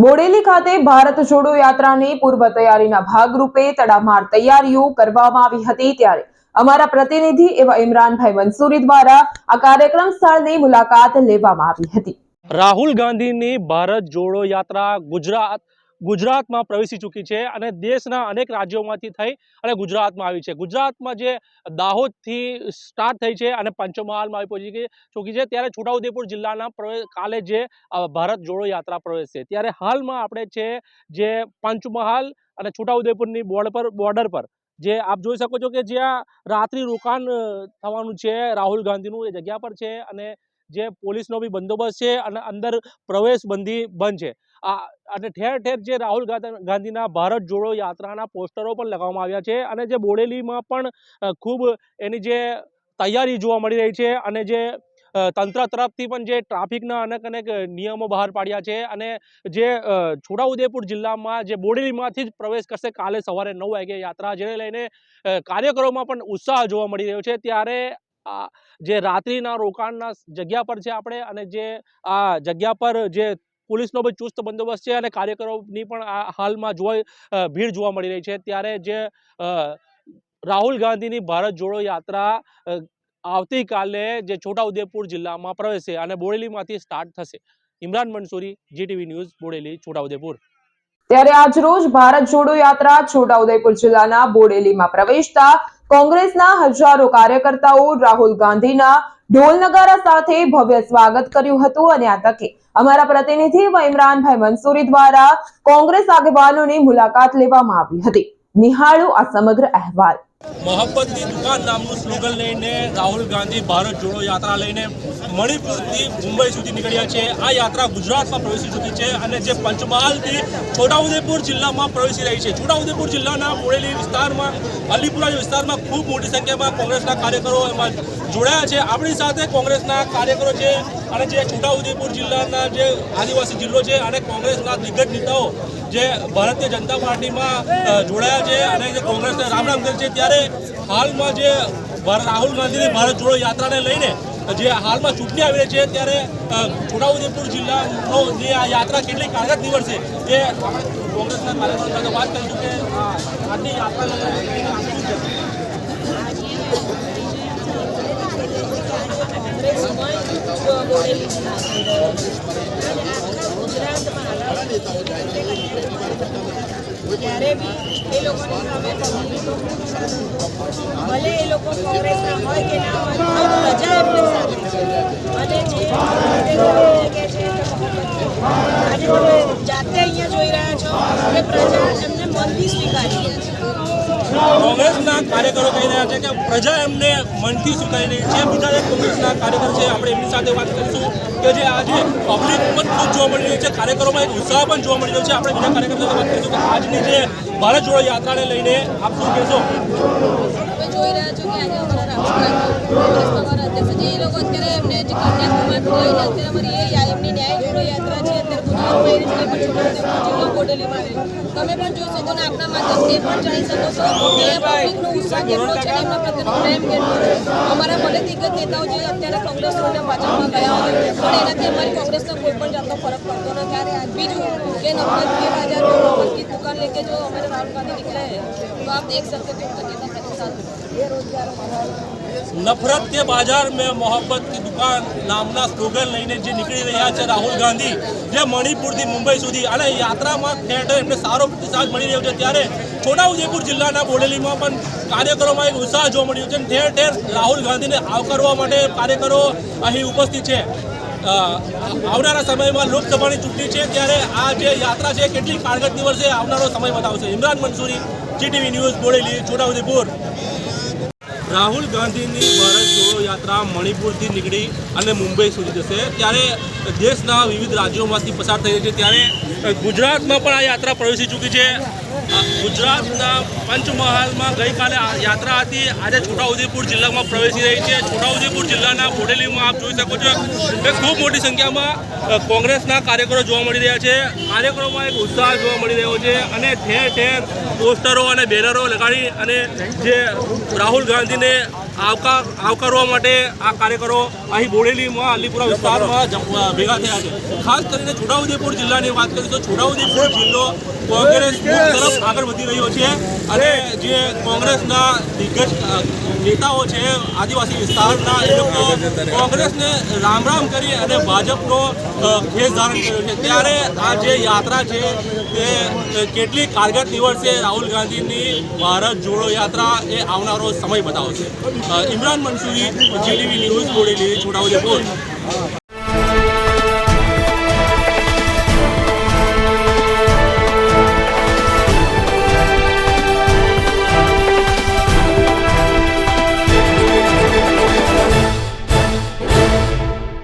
બોડેલી ખાતે ભારત જોડો યાત્રાની પૂર્વ તૈયારીના ભાગરૂપે તડામાર તૈયારીઓ કરવામાં આવી હતી ત્યારે અમારા પ્રતિનિધિ એવા ઇમરાનભાઈ મંસૂરી દ્વારા આ કાર્યક્રમ સ્થળની મુલાકાત લેવામાં આવી હતી. રાહુલ ગાંધીની ભારત જોડો યાત્રા ગુજરાત ગુજરાતમાં પ્રવેશી ચૂકી છે અને દેશના અનેક રાજ્યોમાંથી થઈ અને ગુજરાતમાં આવી છે. ગુજરાતમાં જે દાહોદથી સ્ટાર્ટ થઈ છે અને પંચમહાલમાં આવી પહોંચી ચૂકી છે. ત્યારે છોટાઉદેપુર જિલ્લાના કાલે જે ભારત જોડો યાત્રા પ્રવેશશે ત્યારે હાલમાં આપણે છે જે પંચમહાલ અને છોટાઉદેપુરની બોર્ડ પર, બોર્ડર પર જે આપ જોઈ શકો છો કે જ્યાં રાત્રિ રોકાણ થવાનું છે, રાહુલ ગાંધીનું એ જગ્યા પર છે અને જે પોલીસનો બી બંદોબસ્ત છે અને અંદર પ્રવેશ બંધી બંધ છે. આ, અને ઠેર ઠેર જે રાહુલ ગાંધીના ભારત જોડો યાત્રાના પોસ્ટરો પણ લગાવવામાં આવ્યા છે અને જે બોડેલીમાં પણ ખૂબ એની જે તૈયારી જોવા મળી રહી છે અને જે તંત્ર તરફથી પણ જે ટ્રાફિકના અનેક અનેક નિયમો બહાર પાડ્યા છે અને જે છોટાઉદેપુર જિલ્લામાં જે બોડેલીમાંથી જ પ્રવેશ કરશે કાલે સવારે નવ વાગે યાત્રા જેને લઈને કાર્યકરોમાં પણ ઉત્સાહ જોવા મળી રહ્યો છે. ત્યારે જે રાત્રિના રોકાણના જગ્યા પર છે આપણે અને જે આ જગ્યા પર જે પોલીસનો બી ચુસ્ત બંદોબસ્ત છે અને કાર્યકરોની પણ હાલમાં જોવા ભીડ જોવા મળી રહી છે. ત્યારે જે રાહુલ ગાંધીની ભારત જોડો યાત્રા આવતીકાલે જે છોટાઉદેપુર જિલ્લામાં પ્રવેશે અને બોડેલીમાંથી સ્ટાર્ટ થશે. Imran Mansuri GTV news, Bodeli, Chhota Udepur. ત્યારે આજરોજ ભારત જોડો યાત્રા છોટાઉદેપુર જિલ્લાના બોડેલીમાં પ્રવેશતા કોંગ્રેસના હજારો કાર્યકર્તાઓ રાહુલ ગાંધીના ઢોલ નગારા સાથે ભવ્ય સ્વાગત કર્યું હતું અને આ તકે અમારા પ્રતિનિધિ ઇમરાનભાઈ મંસૂરી દ્વારા કોંગ્રેસ આગેવાનોની મુલાકાત લેવામાં આવી હતી. નિહાળો આ સમગ્ર અહેવાલ. મોહબ્બતની દુકાન નામનું સ્લોગન લઈને રાહુલ ગાંધી ભારત જોડો યાત્રા લઈને મણિપુરથી મુંબઈ સુધી નીકળ્યા છે. આ યાત્રા ગુજરાતમાં પ્રવેશી ચૂકી છે અને જે પંચમહાલથી છોટાઉદેપુર જિલ્લામાં પ્રવેશી રહી છે. છોટાઉદેપુર જિલ્લાના મોડેલી વિસ્તારમાં, અલીપુરા વિસ્તારમાં ખૂબ મોટી સંખ્યામાં કોંગ્રેસના કાર્યકરો એમાં જોડાયા છે. આપણી સાથે કોંગ્રેસના કાર્યકરો છે અને જે છોટાઉદેપુર જિલ્લાના જે આદિવાસી જિલ્લો છે અને કોંગ્રેસના દિગ્ગજ નેતાઓ જે ભારતીય જનતા પાર્ટીમાં જોડાયા છે અને જે કોંગ્રેસને રામ છે ત્યારે હાલમાં જે રાહુલ ગાંધીની ભારત જોડો યાત્રાને લઈને જે હાલમાં ચૂંટણી આવી રહી છે, ત્યારે છોટાઉદેપુર જિલ્લાનો જે આ યાત્રા કેટલી કારગત નીવડશે એ કોંગ્રેસના કાર્યકરો સાથે વાત કરીશું કે આજની યાત્રા? ત્યારે ભલે એ લોકો કોંગ્રેસના હોય કે ના હોય રજા એમની સાથે અને જે કે છે આજે તમે જાતે અહીંયા જોઈ રહ્યા છો કે પ્રજા એમને મનથી સ્વીકારી રહ્યા છે. કોંગ્રેસના કાર્યકરો કહી રહ્યા છે કે પ્રજા એમને મનથી સ્વીકારી રહી છે. બીજા એક કોંગ્રેસના કાર્યકર છે, આપણે એમની સાથે વાત કરીશું કે જે આજે પબ્લિક પણ ખૂબ જોવા મળી રહ્યું છે. કાર્યકરોમાં એક ઉત્સાહ પણ જોવા મળી રહ્યો છે. આપણે બીજા કાર્યકર સાથે વાત કરીશું કે આજની જે ભારત જોડો યાત્રાને લઈને આપ શું કહેશો? તમે જોઈ રહ્યા છો કે આજે અમારા અધ્યક્ષ એ લોકો અત્યારે એમને જે કન્યાકુમારી લઈને અત્યારે અમારી એ એમની ન્યાય જોડો યાત્રા છે. અત્યારે ગુજરાતમાં એ રીતે પણ છોટાઉદેપુર જિલ્લો બોડેલીમાં તમે પણ જોઈ શકો ને આપણા માધ્યમથી એ પણ જાણી શકો છો કે પબ્લિકનો ઉત્સાહ કેટલો છે ને એમના પ્રત્યેનો પ્રેમ કેટલો છે. અમારા ભલે દિગ્ગજ નેતાઓ જે અત્યારે કોંગ્રેસ છોડીને ભાજપમાં ગયા હોય પણ એનાથી અમારી કોંગ્રેસનો કોઈ પણ જાતનો ફરક પડતો નથી. બીજું કે નફરત કે બાજાર में मोहब्बत की दुकान लेके जो हमारे राहुल गांधी निकले हैं तो आप देख सकते हो कि उनका कितना साथ बेरोजगारों का નફરત કે બાજાર મેં મોહબ્બત की દુકાન નામના સ્લોગન લઈને જે નીકળી રહ્યા છે રાહુલ ગાંધી જે મણિપુરથી મુંબઈ સુધી અને યાત્રામાં ઠેર ઠેર એમને સારો પ્રતિસાદ મળી રહ્યો છે ત્યારે છોટાઉદેપુર જિલ્લાના બોડેલીમાં પણ કાર્યકરોમાં એક ઉત્સાહ જોવા મળી રહ્યો છે ઠેર ઠેર રાહુલ ગાંધીને આવકારવા માટે કાર્યકરો અહીં ઉપસ્થિત છે અ, આવનારા સમયમાં લોકસભાની ચૂંટણી છે, ત્યારે આ જે યાત્રા છે, કેટલી કારગત નીવડશે આવનારો સમય બતાવશે ઇમરાન મંસૂરી, જીટીવી ન્યૂઝ, બોડેલી છોટાઉદેપુર રાહુલ ગાંધીની ભારત જોડો યાત્રા મણિપુરથી નીકળી અને મુંબઈ સુધી જશે. ત્યારે દેશના વિવિધ રાજ્યોમાંથી પસાર થઈ રહી છે. ત્યારે ગુજરાતમાં પણ આ યાત્રા પ્રવેશી ચૂકી છે. ગુજરાતના પંચમહાલમાં ગઈકાલે યાત્રા હતી. આજે છોટાઉદેપુર જિલ્લામાં પ્રવેશી રહી છે. છોટાઉદેપુર જિલ્લાના બોડેલીમાં આપ જોઈ શકો છો કે ખૂબ મોટી સંખ્યામાં કોંગ્રેસના કાર્યકરો જોવા મળી રહ્યા છે. કાર્યકરોમાં એક ઉત્સાહ જોવા મળી રહ્યો છે અને ઠેર ઠેર પોસ્ટરો અને બેનરો લગાડી અને જે રાહુલ ગાંધીને આવકાર આવકારવા માટે આ કાર્યકરો અહીં બોડેલીમાં અલીપુરા વિસ્તારમાં ભેગા થયા છે. ખાસ કરીને છોટાઉદેપુર જિલ્લાની વાત કરીએ તો છોટાઉદેપુર જિલ્લો કોંગ્રેસ તરફ આગળ વધી રહ્યો છે અને જે કોંગ્રેસના દિગ્ગજ નેતાઓ છે, આદિવાસી વિસ્તારના એ લોકો કોંગ્રેસને રામ રામ કરી અને ભાજપનો ખેસ ધારણ કર્યો છે. ત્યારે આ જે યાત્રા છે, તે કેટલી કારગર નીવડશે રાહુલ ગાંધીની ભારત જોડો યાત્રા એ આવનારો સમય બતાવશે. Imran Mansuri GTV news Bodeli, Chhota Udepur.